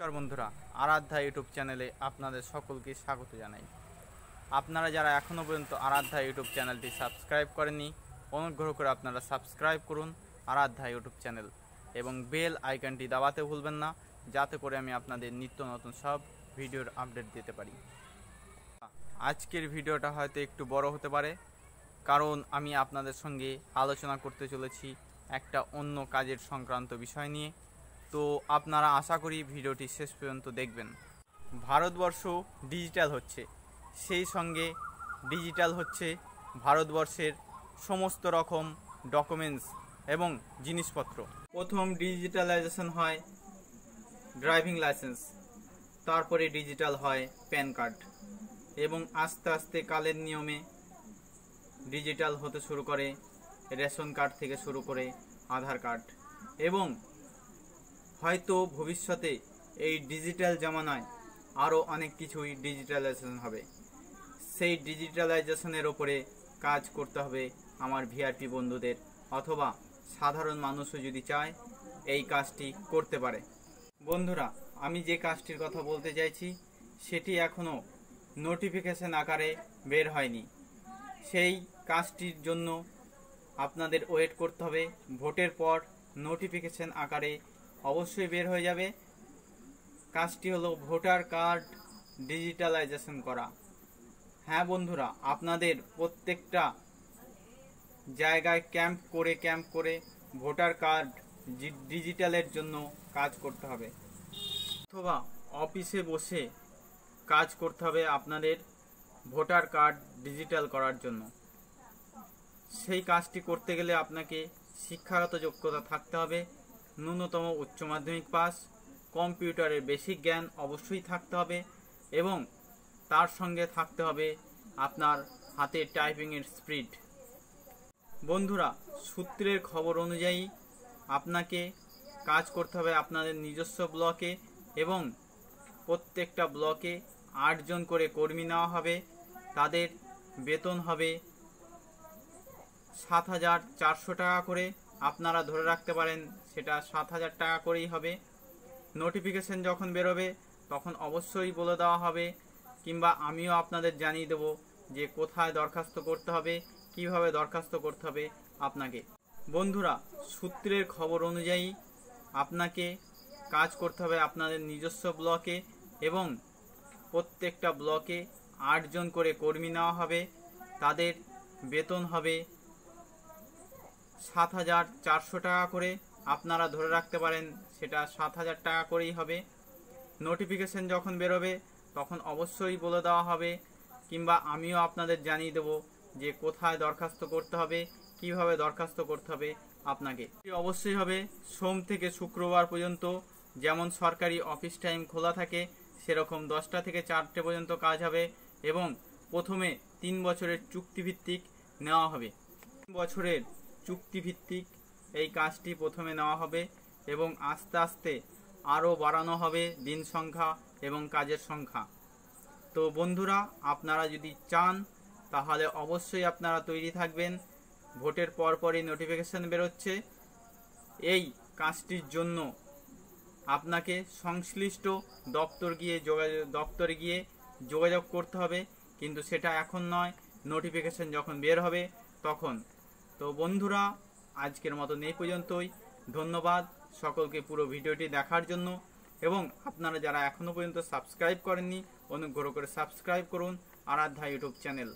নমস্কার বন্ধুরা, আরাধ্যা ইউটিউব চ্যানেলে আপনাদের সকলকে স্বাগত জানাই। আপনারা যারা এখনও পর্যন্ত আরাধ্যা ইউটিউব চ্যানেলটি সাবস্ক্রাইব করেননি, অনুগ্রহ করে আপনারা সাবস্ক্রাইব করুন আরাধ্যা ইউটিউব চ্যানেল এবং বেল আইকনটি দাবাতে ভুলবেন না, যাতে করে আমি আপনাদের নিত্য নতুন সব ভিডিওর আপডেট দিতে পারি। আজকের ভিডিওটা হয়তো একটু বড় হতে পারে, কারণ আমি আপনাদের সঙ্গে আলোচনা করতে চলেছি একটা অন্য কাজের সংক্রান্ত বিষয় নিয়ে। তো আপনারা আশা করি ভিডিওটি শেষ পর্যন্ত দেখবেন। ভারতবর্ষ ডিজিটাল হচ্ছে। সেই সঙ্গে ডিজিটাল হচ্ছে ভারতবর্ষের সমস্ত রকম ডকুমেন্টস এবং জিনিসপত্র। প্রথম ডিজিটালাইজেশন হয় ড্রাইভিং লাইসেন্স তারপরে ডিজিটাল হয় প্যান কার্ড এবং আস্তে আস্তে কালের নিয়মে ডিজিটাল হতে শুরু করে রেশন কার্ড থেকে শুরু করে আধার কার্ড এবং হয়তো ভবিষ্যতে এই ডিজিটাল জামানায় আরও অনেক কিছুই ডিজিটালাইজেশন হবে। সেই ডিজিটালাইজেশনের ওপরে কাজ করতে হবে আমার ভিআরপি বন্ধুদের অথবা সাধারণ মানুষও যদি চায় এই কাজটি করতে পারে। বন্ধুরা, আমি যে কাজটির কথা বলতে চাইছি, সেটি এখনও নোটিফিকেশন আকারে বের হয়নি। সেই কাজটির জন্য আপনাদের ওয়েট করতে হবে। ভোটের পর নোটিফিকেশন আকারে অবশ্যই বের হয়ে যাবে। কাজটি হলো ভোটার কার্ড ডিজিটালাইজেশন করা। হ্যাঁ বন্ধুরা, আপনাদের প্রত্যেকটা জায়গায় ক্যাম্প করে ক্যাম্প করে ভোটার কার্ড ডিজিটালের জন্য কাজ করতে হবে। অথবা অফিসে বসে কাজ করতে হবে আপনাদের ভোটার কার্ড ডিজিটাল করার জন্য। সেই কাজটি করতে গেলে আপনাকে শিক্ষাগত যোগ্যতা থাকতে হবে। ন্যূনতম উচ্চ মাধ্যমিক পাস, কম্পিউটারের বেসিক জ্ঞান অবশ্যই থাকতে হবে এবং তার সঙ্গে থাকতে হবে আপনার হাতে টাইপিংয়ের স্পিড। বন্ধুরা, সূত্রের খবর অনুযায়ী আপনাকে কাজ করতে হবে আপনাদের নিজস্ব ব্লকে এবং প্রত্যেকটা ব্লকে আটজন করে কর্মী নেওয়া হবে। তাদের বেতন হবে সাত হাজার চারশো টাকা করে। আপনারা ধরে রাখতে পারেন, সেটা সাত হাজার টাকা করেই হবে। নোটিফিকেশন যখন বেরোবে, তখন অবশ্যই বলে দেওয়া হবে, কিংবা আমিও আপনাদের জানিয়ে দেব যে কোথায় দরখাস্ত করতে হবে, কীভাবে দরখাস্ত করতে হবে আপনাকে। বন্ধুরা, সূত্রের খবর অনুযায়ী আপনাকে কাজ করতে হবে আপনাদের নিজস্ব ব্লকে, এবং প্রত্যেকটা ব্লকে আটজন করে কর্মী নেওয়া হবে। তাদের বেতন হবে সাত হাজার চারশো টাকা করে আপনারা ধরে রাখতে পারেন, সেটা সাত হাজার টাকা করেই হবে। নোটিফিকেশন যখন বেরোবে, তখন অবশ্যই বলে দেওয়া হবে, কিংবা আমিও আপনাদের জানিয়ে দেব যে কোথায় দরখাস্ত করতে হবে, কীভাবে দরখাস্ত করতে হবে আপনাকে। অবশ্যই হবে, সোম থেকে শুক্রবার পর্যন্ত যেমন সরকারি অফিস টাইম খোলা থাকে, সেরকম দশটা থেকে চারটে পর্যন্ত কাজ হবে এবং প্রথমে তিন বছরের চুক্তিভিত্তিক নেওয়া হবে। তিন বছরের চুক্তিভিত্তিক এই কাজটি প্রথমে নেওয়া হবে এবং আস্তে আস্তে আরও বাড়ানো হবে দিন সংখ্যা এবং কাজের সংখ্যা। তো বন্ধুরা, আপনারা যদি চান, তাহলে অবশ্যই আপনারা তৈরি থাকবেন। ভোটের পরপরই নোটিফিকেশান বেরোচ্ছে। এই কাজটির জন্য আপনাকে সংশ্লিষ্ট দপ্তর গিয়ে যোগাযোগ, দপ্তরে গিয়ে যোগাযোগ করতে হবে। কিন্তু সেটা এখন নয়। নোটিফিকেশন যখন বের হবে, তখন তো বন্ধুরা, আজকের মতন এই পর্যন্তই। ধন্যবাদ সকলকে পুরো ভিডিওটি দেখার জন্য। এবং আপনারা যারা এখনও পর্যন্ত সাবস্ক্রাইব করেননি, অনুগ্রহ করে সাবস্ক্রাইব করুন, আরাধ্যা ইউটিউব চ্যানেল।